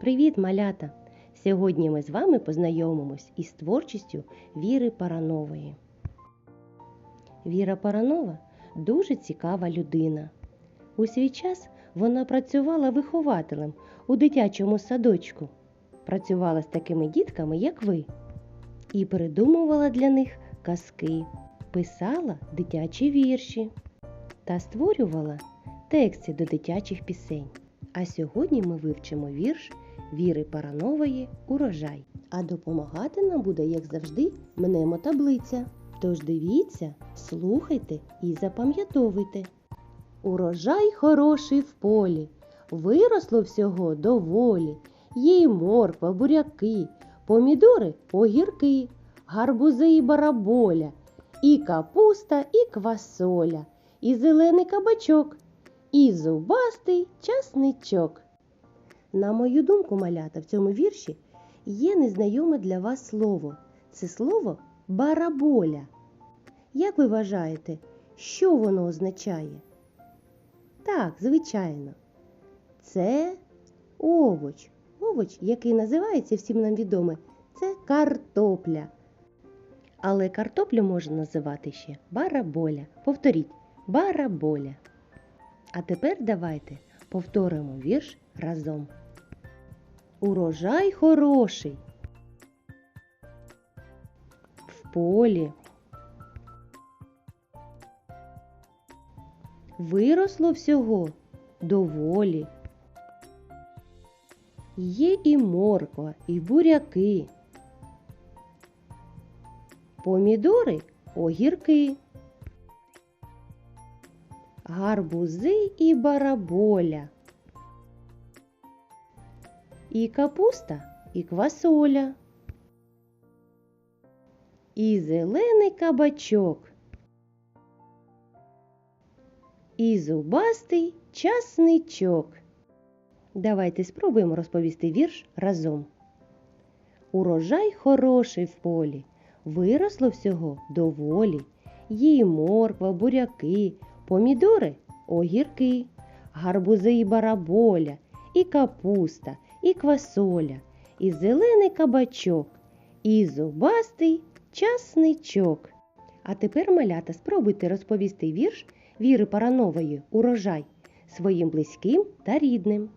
Привіт, малята! Сьогодні ми з вами познайомимось із творчістю Віри Паранової. Віра Паранова дуже цікава людина. У свій час вона працювала вихователем у дитячому садочку, працювала з такими дітками, як ви, і придумувала для них казки, писала дитячі вірші та створювала тексти до дитячих пісень. А сьогодні ми вивчимо вірш Віри Паранової Урожай. А допомагати нам буде, як завжди, мнемотаблиця. Тож дивіться, слухайте і запам'ятовуйте. Урожай хороший в полі, виросло всього доволі. Є й морква, буряки, помідори, огірки, гарбузи і бараболя, і капуста, і квасоля, і зелений кабачок, і зубастий часничок. На мою думку, малята, в цьому вірші є незнайоме для вас слово. Це слово бараболя. Як ви вважаєте, що воно означає? Так, звичайно, це овоч. Овоч, який називається всім нам відомий, це картопля. Але картоплю можна називати ще бараболя. Повторіть, бараболя. А тепер давайте повторимо вірш разом. Урожай хороший. В полі. Виросло всього доволі. Є і морква, і буряки. Помідори огірки. Гарбузи і бараболя. І капуста, і квасоля. І зелений кабачок. І зубастий часничок. Давайте спробуємо розповісти вірш разом. Урожай хороший в полі, виросло всього доволі. Є й морква, буряки, помідори, огірки, гарбузи і бараболя, і капуста, і квасоля, і зелений кабачок, і зубастий часничок. А тепер, малята, спробуйте розповісти вірш Віри Паранової Урожай своїм близьким та рідним.